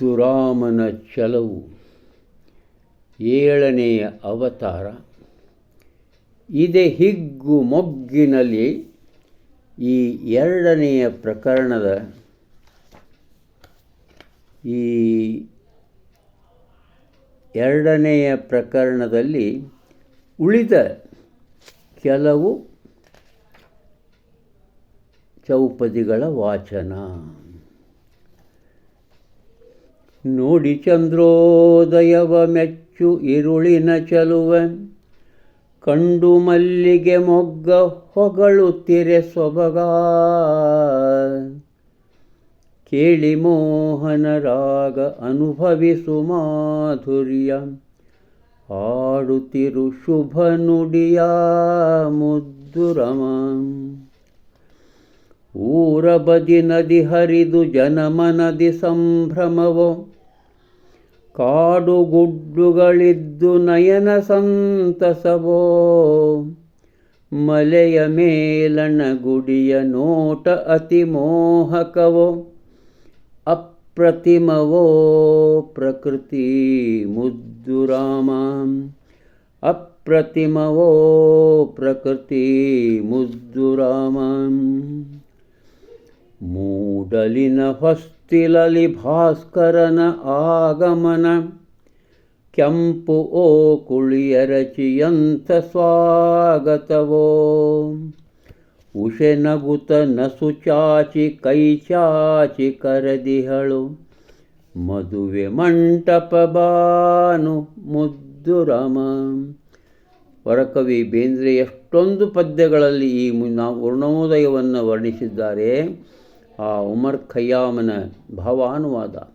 ಮುದ್ದುರಾಮನ ಛಲವು ಏಳನೆಯ ಅವತಾರ. ಇದೆ ಹಿಗ್ಗು ಮೊಗ್ಗಿನಲ್ಲಿ ಈ ಎರಡನೆಯ ಪ್ರಕರಣದ ಈ ಎರಡನೆಯ ಪ್ರಕರಣದಲ್ಲಿ ಉಳಿದ ಕೆಲವು ಚೌಪದಿಗಳ ವಾಚನ. ನೋಡಿ ಚಂದ್ರೋದಯವ ಮೆಚ್ಚು ಇರುಳಿನ ಚಲುವ ಕಂಡು ಮಲ್ಲಿಗೆ ಮೊಗ್ಗ ಹೊಗಳುತ್ತಿರೆ ಸೊಬಗ. ಕೇಳಿ ಮೋಹನ ರಾಗ ಅನುಭವಿಸು ಮಾಧುರ್ಯ. ಆಡುತ್ತಿರು ಶುಭ ನುಡಿಯ ಮುದ್ದುರಮ. ಊರ ಬದಿ ನದಿ ಹರಿದು ಜನಮನದಿ ಸಂಭ್ರಮವೋ. ಕಾಡು ಗುಡ್ಡುಗಳಿದ್ದು ನಯನ ಸಂತಸವೋ. ಮಲೆಯ ಮೇಲಣ ಗುಡಿಯ ನೋಟ ಅತಿ ಮೋಹಕವೋ. ಅಪ್ರತಿಮವೋ ಪ್ರಕೃತಿ ಮುದ್ದು ರಾಮ. ಅಪ್ರತಿಮವೋ ಪ್ರಕೃತಿ ಮುದ್ದುರಾಮ ಮೂಡಲಿನ ಹೊಸ್ತಿಲಲಿ ಭಾಸ್ಕರನ ಆಗಮನ. ಕೆಂಪು ಓ ಕುಳಿಯ ರಚಿಯಂಥ ಸ್ವಾಗತವೋ. ಉಷೆ ನಗುತ ನಸು ಚಾಚಿ ಕೈ ಚಾಚಿ ಕರೆದಿಹಳು. ಮದುವೆ ಮಂಟಪ ಬಾನು ಮುದ್ದುರಾಮ. ವರಕವಿ ಬೇಂದ್ರೆ ಎಷ್ಟೊಂದು ಪದ್ಯಗಳಲ್ಲಿ ಈ ನಾವು ವರ್ಣೋದಯವನ್ನು ವರ್ಣಿಸಿದ್ದಾರೆ. ಆ ಉಮರ್ ಖಯ್ಯಾಮನ ಭಾವಾನುವಾದ.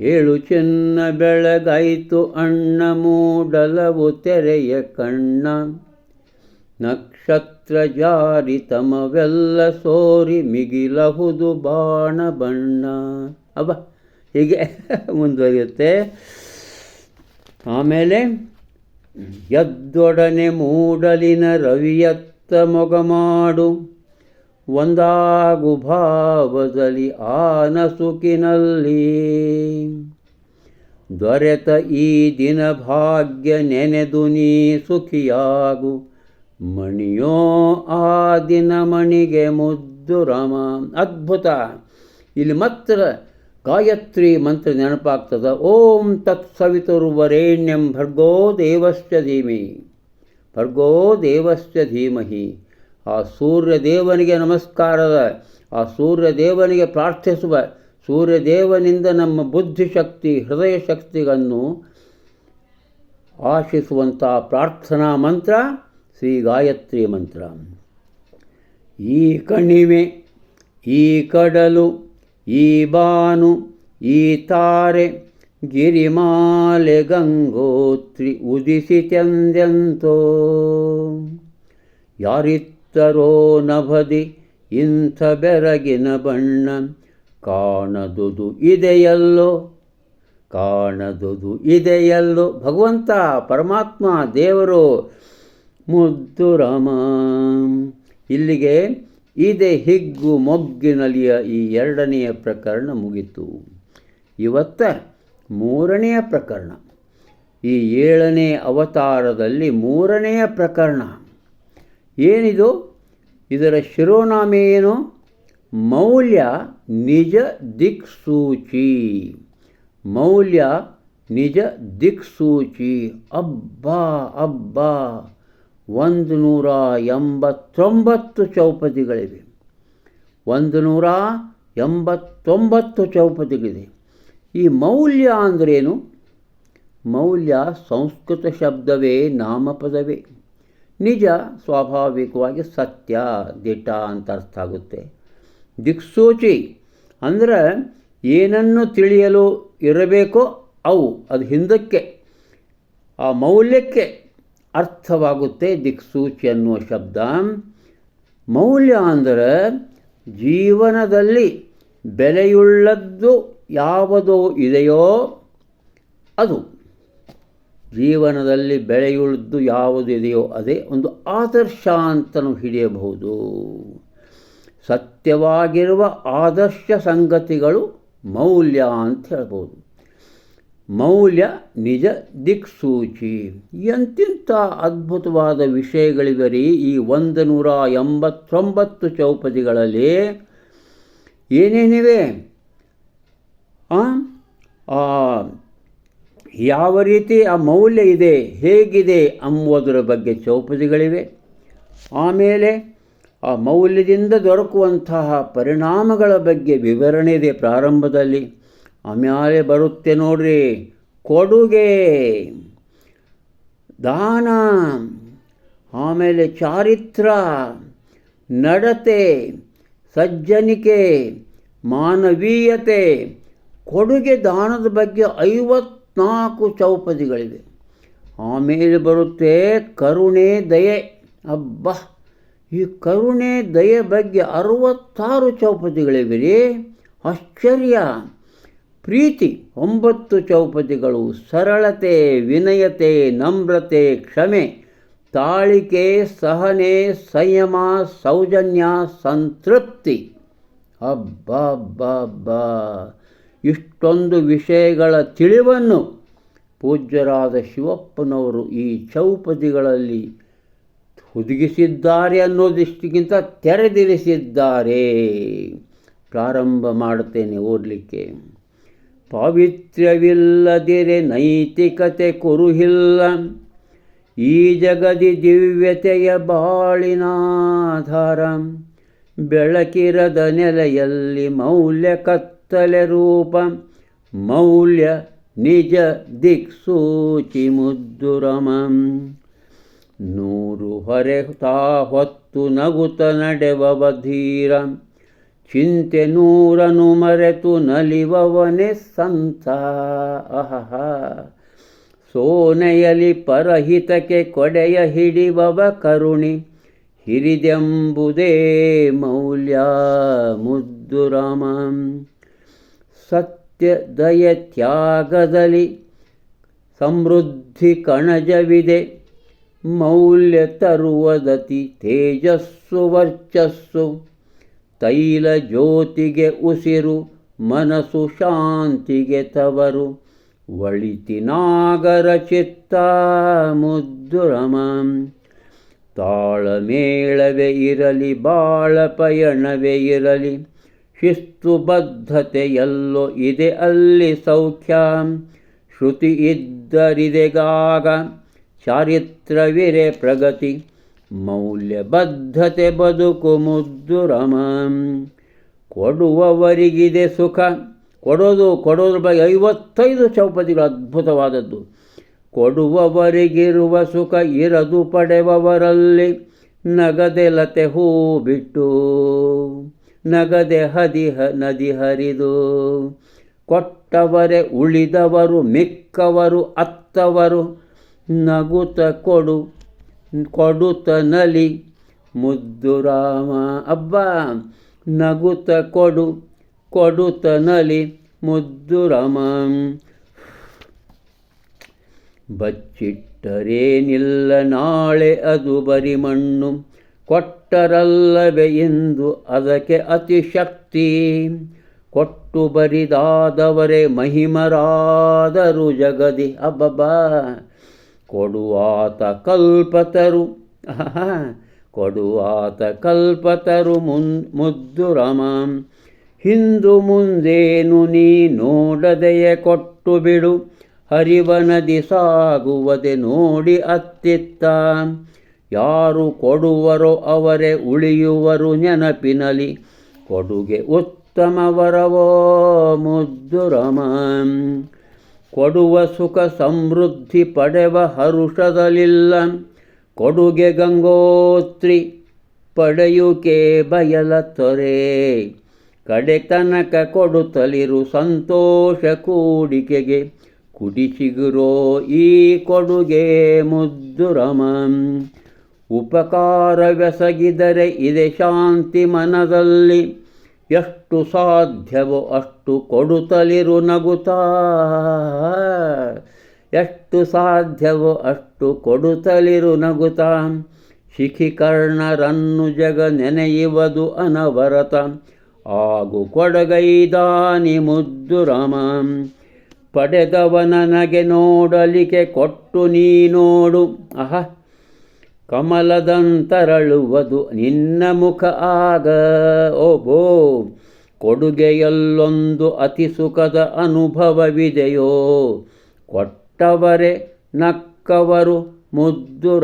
ಏಳು ಚಿನ್ನ ಬೆಳಗಾಯಿತು, ಅಣ್ಣ ಮೂಡಲವು ತೆರೆಯ ಕಣ್ಣ. ನಕ್ಷತ್ರ ಜಾರಿ ತಮವೆಲ್ಲ ಸೋರಿ ಮಿಗಿಲಹುದು ಬಾಣ ಬಣ್ಣ. ಅಬ್ಬ, ಹೀಗೆ ಮುಂದುವರಿಯುತ್ತೆ. ಆಮೇಲೆ, ಎದ್ದೊಡನೆ ಮೂಡಲಿನ ರವಿಯತ್ತ ಮೊಗ ಮಾಡು ಒಂದಾಗು ಭಾವದಲ್ಲಿ ಆನಸುಕಿನಲ್ಲಿ ನಸುಕಿನಲ್ಲಿ. ದೊರೆತ ಈ ದಿನ ಭಾಗ್ಯ ನೆನೆದು ನೀ ಸುಖಿಯಾಗು. ಮಣಿಯೋ ಆ ದಿನ ಮಣಿಗೆ ಮುದ್ದು ರಾಮ. ಅದ್ಭುತ. ಇಲ್ಲಿ ಮಾತ್ರ ಗಾಯತ್ರಿ ಮಂತ್ರ ನೆನಪಾಗ್ತದ. ಓಂ ತತ್ ಸವಿತುರ್ವರೇಣ್ಯಂ ಭರ್ಗೋ ದೇವಶ್ಚ ಧೀಮಿ ಭರ್ಗೋ ದೇವಶ್ಚ ಧೀಮಹಿ. ಆ ಸೂರ್ಯ ದೇವನಿಗೆ ನಮಸ್ಕಾರದ, ಆ ಸೂರ್ಯ ದೇವನಿಗೆ ಪ್ರಾರ್ಥಿಸುವ ಸೂರ್ಯ ದೇವನಿಂದ ನಮ್ಮ ಬುದ್ಧಿಶಕ್ತಿ ಹೃದಯ ಶಕ್ತಿಗಳನ್ನು ಆಶಿಸುವಂಥ ಪ್ರಾರ್ಥನಾ ಮಂತ್ರ ಶ್ರೀ ಗಾಯತ್ರಿ ಮಂತ್ರ. ಈ ಕಣಿವೆ, ಈ ಕಡಲು, ಈ ಬಾನು, ಈ ತಾರೆ, ಗಿರಿಮಾಲೆ ಗಂಗೋತ್ರಿ ಉದಿಸಿತೆಂದೆಂತೋ ಯಾರಿತ್ತರೋ ನಭದಿ ಇಂಥ ಬೆರಗಿನ ಬಣ್ಣ ಕಾಣದುದು ಇದೆಯಲ್ಲೋ? ಕಾಣದುದು ಇದೆಯಲ್ಲೋ? ಭಗವಂತ, ಪರಮಾತ್ಮ, ದೇವರು ಮುದ್ದು ರಾಮ ಇಲ್ಲಿಗೆ ಇದೆ ಹಿಗ್ಗು ಮೊಗ್ಗಿನಲಿಯ ಈ ಎರಡನೆಯ ಪ್ರಕರಣ ಮುಗಿತು. ಇವತ್ತ ಮೂರನೆಯ ಪ್ರಕರಣ. ಈ ಏಳನೇ ಅವತಾರದಲ್ಲಿ ಮೂರನೆಯ ಪ್ರಕರಣ. ಏನಿದು? ಇದರ ಶಿರೋನಾಮೆ ಏನು? ಮೌಲ್ಯ ನಿಜ ದಿಕ್ಸೂಚಿ. ಮೌಲ್ಯ ನಿಜ ದಿಕ್ಸೂಚಿ. ಅಬ್ಬಾ ಅಬ್ಬಾ. ಒಂದು ನೂರ ಎಂಬತ್ತೊಂಬತ್ತು ಚೌಪದಿಗಳಿವೆ ಒಂದು ನೂರ ಎಂಬತ್ತೊಂಬತ್ತು ಚೌಪತಿಗಳಿದೆ. ಈ ಮೌಲ್ಯ ಅಂದ್ರೇನು? ಮೌಲ್ಯ ಸಂಸ್ಕೃತ ಶಬ್ದವೇ ನಾಮಪದವೇ. ನಿಜ ಸ್ವಾಭಾವಿಕವಾಗಿ ಸತ್ಯ ದಿಟ ಅಂತ ಅರ್ಥ ಆಗುತ್ತೆ. ದಿಕ್ಸೂಚಿ ಅಂದರೆ ಏನನ್ನು ತಿಳಿಯಲು ಇರಬೇಕೋ ಅವು, ಅದು ಹಿಂದಕ್ಕೆ, ಆ ಮೌಲ್ಯಕ್ಕೆ ಅರ್ಥವಾಗುತ್ತೆ ದಿಕ್ಸೂಚಿ ಅನ್ನುವ ಶಬ್ದ. ಮೌಲ್ಯ ಅಂದರೆ ಜೀವನದಲ್ಲಿ ಬೆಲೆಯುಳ್ಳದ್ದು ಯಾವುದೋ ಇದೆಯೋ ಅದು. ಜೀವನದಲ್ಲಿ ಬೆಳೆಯುಳಿದ್ದು ಯಾವುದಿದೆಯೋ ಅದೇ ಒಂದು ಆದರ್ಶ ಅಂತನು ಹಿಡಿಯಬಹುದು. ಸತ್ಯವಾಗಿರುವ ಆದರ್ಶ ಸಂಗತಿಗಳು ಮೌಲ್ಯ ಅಂತ ಹೇಳ್ಬೋದು. ಮೌಲ್ಯ ನಿಜ ದಿಕ್ಸೂಚಿ. ಎಂತಿಂಥ ಅದ್ಭುತವಾದ ವಿಷಯಗಳಿವೆ ರೀ ಈ ಒಂದು ನೂರ ಎಂಬತ್ತೊಂಬತ್ತು ಚೌಪದಿಗಳಲ್ಲಿ? ಏನೇನಿವೆ? ಯಾವ ರೀತಿ ಆ ಮೌಲ್ಯ ಇದೆ, ಹೇಗಿದೆ ಅಂಬುದರ ಬಗ್ಗೆ ಚೌಪದಿಗಳಿವೆ. ಆಮೇಲೆ ಆ ಮೌಲ್ಯದಿಂದ ದೊರಕುವಂತಹ ಪರಿಣಾಮಗಳ ಬಗ್ಗೆ ವಿವರಣೆ ಇದೆ ಪ್ರಾರಂಭದಲ್ಲಿ. ಆಮೇಲೆ ಬರುತ್ತೆ ನೋಡ್ರಿ, ಕೊಡುಗೆ, ದಾನ, ಆಮೇಲೆ ಚಾರಿತ್ರ, ನಡತೆ, ಸಜ್ಜನಿಕೆ, ಮಾನವೀಯತೆ, ಕೊಡುಗೆ ದಾನದ ಬಗ್ಗೆ ಐವತ್ನಾಲ್ಕು ಚೌಪದಿಗಳಿವೆ. ಆಮೇಲೆ ಬರುತ್ತೆ ಕರುಣೆ, ದಯೆ. ಅಬ್ಬ! ಈ ಕರುಣೆ, ದಯೆ ಬಗ್ಗೆ ಅರವತ್ತಾರು ಚೌಪದಿಗಳಿವೆ ರೀ ಆಶ್ಚರ್ಯ! ಪ್ರೀತಿ, ಒಂಬತ್ತು ಚೌಪದಿಗಳು. ಸರಳತೆ, ವಿನಯತೆ, ನಮ್ರತೆ, ಕ್ಷಮೆ. ತಾಳಿಕೆ, ಸಹನೆ, ಸಂಯಮ, ಸೌಜನ್ಯ, ಸಂತೃಪ್ತಿ. ಅಬ್ಬಬ್ಬಬ್ಬ ಇಷ್ಟೊಂದು ವಿಷಯಗಳ ತಿಳಿವನ್ನು ಪೂಜ್ಯರಾದ ಶಿವಪ್ಪನವರು ಈ ಚೌಪದಿಗಳಲ್ಲಿ ಹುದುಗಿಸಿದ್ದಾರೆ ಅನ್ನೋದಿಷ್ಟಕ್ಕಿಂತ ತೆರೆದಿರಿಸಿದ್ದಾರೆ. ಪ್ರಾರಂಭ ಮಾಡುತ್ತೇನೆ ಓದಲಿಕ್ಕೆ. ಪಾವಿತ್ರ್ಯವಿಲ್ಲದಿರೆ ನೈತಿಕತೆ ಕುರುಹಿಲ್ಲ. ಈ ಜಗದಿ ದಿವ್ಯತೆಯ ಬಾಳಿನಾಧಾರ. ಬೆಳಕಿರದ ನೆಲೆಯಲ್ಲಿ ಮೌಲ್ಯ ಕತ್ತಲೆ ರೂಪ, ಮೌಲ್ಯ, ನಿಜ ದಿಕ್ಸೂಚಿ ಮುದ್ದುರಮಂ ನೂರು ಹೊರೆ ತಾ ಹೊತ್ತು ನಗುತ ನಡೆವವ ಧೀರ. ಚಿಂತೆ ನೂರನು ಮರೆತು ನಲಿವವನೆ ಸಂತ. ಅಹಹ. ಸೋನೆಯಲಿ ಪರಹಿತಕ್ಕೆ ಕೊಡೆಯ ಹಿಡಿವವ ಕರುಣಿ. ಹಿರಿದೆಂಬುದೇ ಮೌಲ್ಯ ಮುದ್ದುರಾಮ ಸತ್ಯ ದಯ ತ್ಯಾಗದಲ್ಲಿ ಸಮೃದ್ಧಿ ಕಣಜವಿದೆ. ಮೌಲ್ಯ ತರುವದತಿ ತೇಜಸ್ಸು ವರ್ಚಸ್ಸು. ತೈಲ ಜ್ಯೋತಿಗೆ ಉಸಿರು, ಮನಸ್ಸು ಶಾಂತಿಗೆ ತವರು. ಒಳಿತಿನಾಗರ ಚಿತ್ತ ಮುದ್ದುರಮ. ತಾಳಮೇಳವೇ ಇರಲಿ ಬಾಳ ಪಯಣವೇ ಇರಲಿ. ಶಿಸ್ತುಬದ್ಧತೆಯಲ್ಲೋ ಇದೆ ಅಲ್ಲಿ ಸೌಖ್ಯ. ಶ್ರುತಿ ಇದ್ದರಿದೆಗಾಗ ಚಾರಿತ್ರವಿರೆ ಪ್ರಗತಿ. ಮೌಲ್ಯಬದ್ಧತೆ ಬದುಕು ಮುದ್ದು ರಮ. ಕೊಡುವವರಿಗಿದೆ ಸುಖ. ಕೊಡೋದು, ಕೊಡೋದ್ರ ಬಗ್ಗೆ ಐವತ್ತೈದು ಚೌಪದಿಗಳು ಅದ್ಭುತವಾದದ್ದು. ಕೊಡುವವರಿಗಿರುವ ಸುಖ ಇರದು ಪಡೆವವರಲ್ಲಿ ನಗದೆಲತೆ ಹೂ ಬಿಟ್ಟು ನಗದೆ ಹದಿಹ ನದಿ ಹರಿದು. ಕೊಟ್ಟವರೆ ಉಳಿದವರು, ಮಿಕ್ಕವರು ಅತ್ತವರು. ನಗುತ ಕೊಡು ಕೊಡುತ್ತ ನಲಿ. ಮುದ್ದು ರಾಮ ಅಬ್ಬ, ನಗುತ ಕೊಡು, ಕೊಡುತ ನಲಿ. ಮುದ್ದು ರಾಮ. ಬಚ್ಚಿಟ್ಟರೇನಿಲ್ಲ ನಾಳೆ ಅದು ಬರಿ ಮಣ್ಣು. ಕೊಟ್ಟರಲ್ಲವೇ ಎಂದು ಅದಕ್ಕೆ ಅತಿಶಕ್ತಿ. ಕೊಟ್ಟು ಬರಿದಾದವರೇ ಮಹಿಮರಾದರು ಜಗದಿ. ಅಬ್ಬಬ್ಬ. ಕೊಡುವಾತ ಕಲ್ಪತರು. ಕೊಡುವಾತ ಕಲ್ಪತರು ಮುನ್, ಮುದ್ದು ರಮ. ಹಿಂದು ಮುಂದೇನು ನೀ ನೋಡದೆಯೇ ಕೊಟ್ಟು ಬಿಡು. ಹರಿವನದಿ ಸಾಗುವದೆ ನೋಡಿ ಅತ್ತಿತ್ತ. ಯಾರು ಕೊಡುವರೋ ಅವರೇ ಉಳಿಯುವರು ನೆನಪಿನಲಿ. ಕೊಡುಗೆ ಉತ್ತಮವರವೋ ಮುದ್ದು ರಮ. ಕೊಡುವ ಸುಖ ಸಮೃದ್ಧಿ ಪಡೆವ ಹರುಷದಲಿಲ್ಲ. ಕೊಡುಗೆ ಗಂಗೋತ್ರಿ ಪಡೆಯುಕೆ ಬಯಲ ತೊರೆ. ಕಡೆ ತನಕ ಕೊಡುತ್ತಲಿರು ಸಂತೋಷ ಕೂಡಿಕೆಗೆ. ಕುಡಿಸಿಗುರೋ ಈ ಕೊಡುಗೆ ಮುದ್ದು ರಮ. ಉಪಕಾರವೆಸಗಿದರೆ ಇದೆ ಶಾಂತಿ ಮನದಲ್ಲಿ. ಎಷ್ಟು ಸಾಧ್ಯವೋ ಅಷ್ಟು ಕೊಡುತ್ತಲಿರು ನಗುತ್ತಾ ಎಷ್ಟು ಸಾಧ್ಯವೋ ಅಷ್ಟು ಕೊಡುತ್ತಲಿರು ನಗುತ್ತಾ ಶಿಖಿಕರ್ಣರನ್ನು ಜಗ ನೆನೆಯುವುದು ಅನವರತ. ಆಗು ಕೊಡಗೈದಾನಿ ಮುದ್ದು ರಾಮ. ಪಡೆದವ ನನಗೆ ನೋಡಲಿಕ್ಕೆ ಕೊಟ್ಟು ನೀ ನೋಡು. ಅಹ ಕಮಲದಂತರಳುವುದು ನಿನ್ನ ಮುಖ ಆಗ. ಓಬೋ ಕೊಡುಗೆಯಲ್ಲೊಂದು ಅತಿ ಸುಖದ ಅನುಭವವಿದೆಯೋ. ಕೊಟ್ಟವರೆ ನಕ್ಕವರು ಮುದ್ದು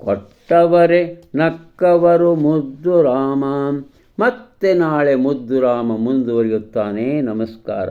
ಕೊಟ್ಟವರೆ ನಕ್ಕವರು ಮುದ್ದು ಮತ್ತೆ ನಾಳೆ ಮುದ್ದು ರಾಮ ಮುಂದುವರಿಯುತ್ತಾನೆ. ನಮಸ್ಕಾರ.